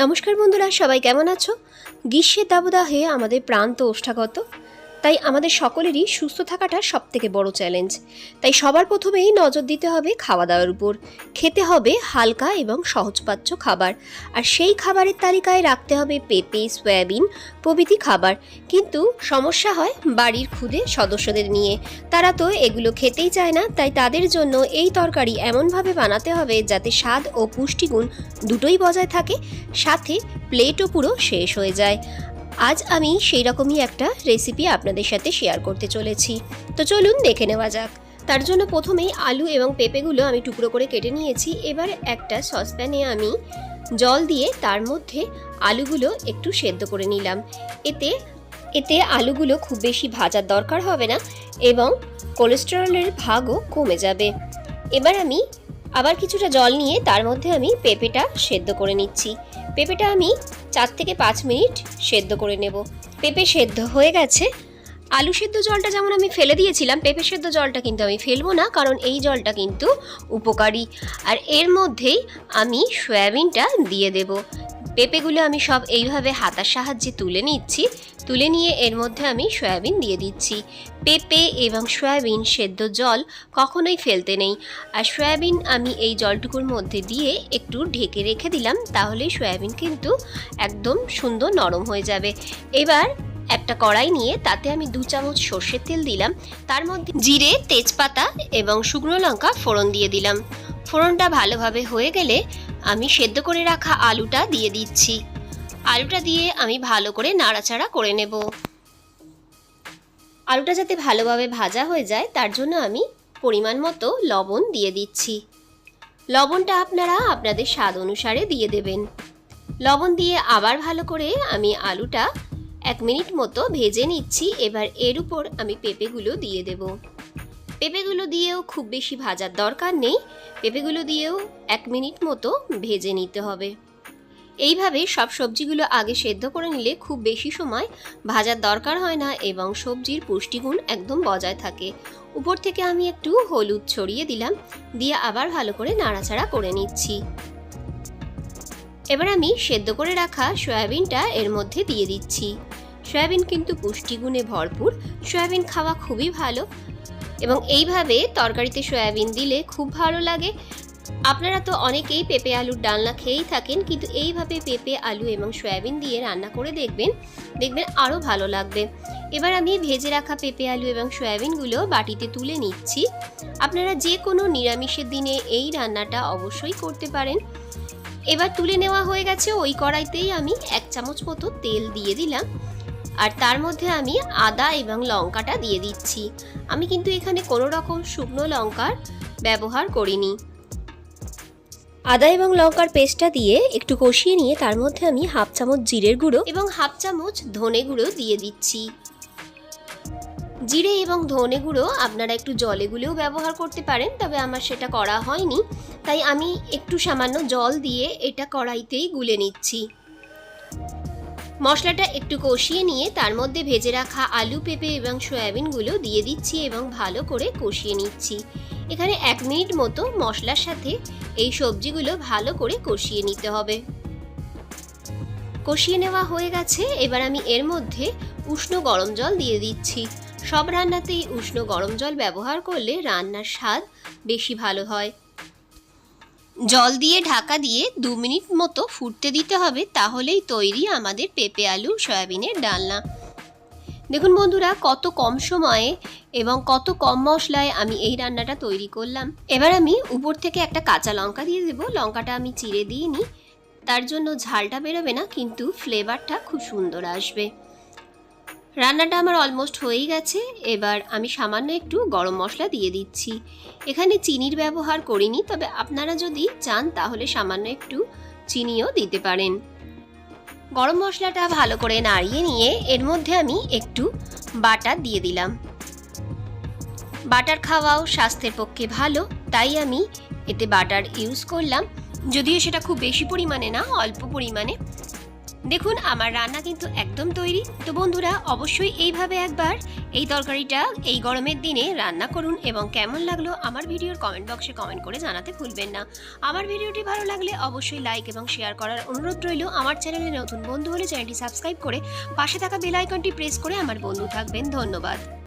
নমস্কার বন্ধুরা সবাই কেমন আছো? গ্রীষ্মের দাবদাহে আমাদের প্রান্ত ওষ্ঠাগত। তাই আমাদের সকলেরই সুস্থ থাকাটা সব থেকে বড় চ্যালেঞ্জ তাই সবার প্রথমেই নজর দিতে হবে খাওয়া দাওয়ার উপর। খেতে হবে হালকা এবং সহজপাচ্য খাবার। আর সেই খাবারের তালিকায় রাখতে হবে পেঁপে, সয়াবিন প্রভৃতি খাবার। কিন্তু সমস্যা হয় বাড়ির খুদে সদস্যদের নিয়ে। তারা তো এগুলো খেতেই চায় না, তাই তাদের জন্য এই তরকারি এমনভাবে বানাতে হবে যাতে স্বাদ ও পুষ্টিগুণ দুটোই বজায় থাকে। সাথে প্লেটও পুরো শেষ হয়ে যায়। আজ আমি সেই রকমই একটা রেসিপি আপনাদের সাথে শেয়ার করতে চলেছি। তো চলুন দেখে নেওয়া যাক। তার জন্য প্রথমেই আলু এবং পেঁপেগুলো আমি টুকরো করে কেটে নিয়েছি। এবার একটা সসপ্যানে আমি জল দিয়ে তার মধ্যে আলুগুলো একটু সেদ্ধ করে নিলাম। এতে এতে আলুগুলো খুব বেশি ভাজার দরকার হবে না এবং কোলেস্টেরলের ভাগও কমে যাবে। এবার আমি আবার কিছুটা জল নিয়ে তার মধ্যে আমি পেঁপেটা সেদ্ধ করে নিচ্ছি। পেঁপেটা আমি চার থেকে পাঁচ মিনিট সেদ্ধ করে নেব। পেঁপে সেদ্ধ হয়ে গেছে। আলু সেদ্ধ জলটা যেমন আমি ফেলে দিয়েছিলাম, পেঁপে সেদ্ধ জলটা কিন্তু আমি ফেলব না, কারণ এই জলটা কিন্তু উপকারী। আর এর মধ্যেই আমি সয়াবিনটা দিয়ে দেব। পেঁপেগুলো আমি সব এইভাবে হাতার সাহায্যে তুলে নিচ্ছি। তুলে নিয়ে এর মধ্যে আমি সয়াবিন দিয়ে দিচ্ছি। পেঁপে এবং সয়াবিন সেদ্ধ জল কখনোই ফেলতে নেই। আর সয়াবিন আমি এই জলটুকুর মধ্যে দিয়ে একটু ঢেকে রেখে দিলাম, তাহলে সয়াবিন কিন্তু একদম সুন্দর নরম হয়ে যাবে। এবার একটা কড়াই নিয়ে তাতে আমি দু চামচ সর্ষের তেল দিলাম। তার মধ্যে জিরে, তেজপাতা এবং শুকনো লঙ্কা ফোড়ন দিয়ে দিলাম। ফোড়নটা ভালোভাবে হয়ে গেলে আমি সেদ্ধ করে রাখা আলুটা দিয়ে দিচ্ছি। আলুটা দিয়ে আমি ভালো করে নাড়াচাড়া করে নেব। আলুটা যাতে ভালোভাবে ভাজা হয়ে যায়, তার জন্য আমি পরিমাণ মতো লবণ দিয়ে দিচ্ছি। লবণটা আপনারা আপনাদের স্বাদ অনুসারে দিয়ে দেবেন। লবণ দিয়ে আবার ভালো করে আমি আলুটা এক মিনিট মতো ভেজে নিচ্ছি, এবার এর উপর আমি পেঁপেগুলো দিয়ে দেব। পেঁপেগুলো দিয়েও খুব বেশি ভাজার দরকার নেই, পেঁপেগুলো দিয়েও এক মিনিট মতো ভেজে নিতে হবে। এইভাবে সব সবজিগুলো আগে সেদ্ধ করে নিলে খুব বেশি সময় ভাজার দরকার হয় না এবং সবজির পুষ্টিগুণ একদম বজায় থাকে। উপর থেকে আমি একটু হলুদ ছড়িয়ে দিলাম, দিয়ে আবার ভালো করে নাড়াচাড়া করে নিচ্ছি। এবার আমি সেদ্ধ করে রাখা সয়াবিনটা এর মধ্যে দিয়ে দিচ্ছি। সয়াবিন কিন্তু পুষ্টিগুণে ভরপুর। সয়াবিন খাওয়া খুবই ভালো এবং এইভাবে তরকারিতে সয়াবিন দিলে খুব ভালো লাগে। আপনারা তো অনেকেই পেঁপে আলুর ডালনা খেয়েই থাকেন, কিন্তু এইভাবে পেঁপে, আলু এবং সয়াবিন দিয়ে রান্না করে দেখবেন দেখবেন আরও ভালো লাগবে। এবার আমি ভেজে রাখা পেঁপে, আলু এবং সয়াবিনগুলো বাটিতে তুলে নিচ্ছি। আপনারা যে কোনো নিরামিষের দিনে এই রান্নাটা অবশ্যই করতে পারেন। এবার তুলে নেওয়া হয়ে গেছে ওই কড়াইতেই আমি এক চামচ মতো তেল দিয়ে দিলাম। আর তার মধ্যে আমি আদা এবং লঙ্কাটা দিয়ে দিচ্ছি। আমি কিন্তু এখানে কোনো রকম শুকনো লঙ্কার ব্যবহার করিনি। আদা এবং লঙ্কার পেস্টটা দিয়ে একটু কষিয়ে নিয়ে তার মধ্যে আমি হাফ চামচ জিরের গুঁড়ো এবং হাফ চামচ ধনে গুঁড়ো দিয়ে দিচ্ছি। জিরে এবং ধনে গুঁড়ো আপনারা একটু জলে গুলেও ব্যবহার করতে পারেন, তবে আমার সেটা করা হয়নি। তাই আমি একটু সামান্য জল দিয়ে এটা কড়াইতেই গুলে নিচ্ছি। মশলাটা একটু কষিয়ে নিয়ে তার মধ্যে ভেজে রাখা আলু, পেঁপে এবং সয়াবিনগুলো দিয়ে দিচ্ছি এবং ভালো করে কষিয়ে নিচ্ছি। এখানে এক মিনিট মতো মশলার সাথে এই সবজিগুলো ভালো করে কষিয়ে নিতে হবে। কষিয়ে নেওয়া হয়ে গেছে, এবার আমি এর মধ্যে উষ্ণ গরম জল দিয়ে দিচ্ছি। সব রান্নাতেই উষ্ণ গরম জল ব্যবহার করলে রান্নার স্বাদ বেশি ভালো হয়। জল দিয়ে ঢাকা দিয়ে দু মিনিট মতো ফুটতে দিতে হবে, তাহলেই তৈরি আমাদের পেঁপে আলু, সয়াবিনের ডালনা। দেখুন বন্ধুরা, কত কম সময়ে এবং কত কম মশলায় আমি এই রান্নাটা তৈরি করলাম। এবার আমি উপর থেকে একটা কাঁচা লঙ্কা দিয়ে দেবো। লঙ্কাটা আমি চিড়ে দিইনি, তার জন্য ঝালটা বেরোবে না, কিন্তু ফ্লেভারটা খুব সুন্দর আসবে। রান্নাটা আমার অলমোস্ট হয়েই গেছে। এবার আমি সামান্য একটু গরম মশলা দিয়ে দিচ্ছি। এখানে চিনির ব্যবহার করিনি, তবে আপনারা যদি চান তাহলে সামান্য একটু চিনিও দিতে পারেন। গরম মশলাটা ভালো করে নাড়িয়ে নিয়ে এর মধ্যে আমি একটু বাটার দিয়ে দিলাম। বাটার খাওয়াও স্বাস্থ্যের পক্ষে ভালো, তাই আমি এতে বাটার ইউজ করলাম। যদিও সেটা খুব বেশি পরিমাণে না, অল্প পরিমাণে। দেখুন, আমার রান্না কিন্তু একদম তৈরি। তো বন্ধুরা, অবশ্যই এইভাবে একবার এই তরকারিটা এই গরমের দিনে রান্না করুন এবং কেমন লাগল আমার ভিডিওর কমেন্ট বক্সে কমেন্ট করে জানাতে ভুলবেন না। আমার ভিডিওটি ভালো লাগলে অবশ্যই লাইক এবং শেয়ার করার অনুরোধ রইল। আমার চ্যানেলে নতুন বন্ধু হলে চ্যানেলটি সাবস্ক্রাইব করে পাশে থাকা বেল আইকনটি প্রেস করে আমার বন্ধু থাকবেন। ধন্যবাদ।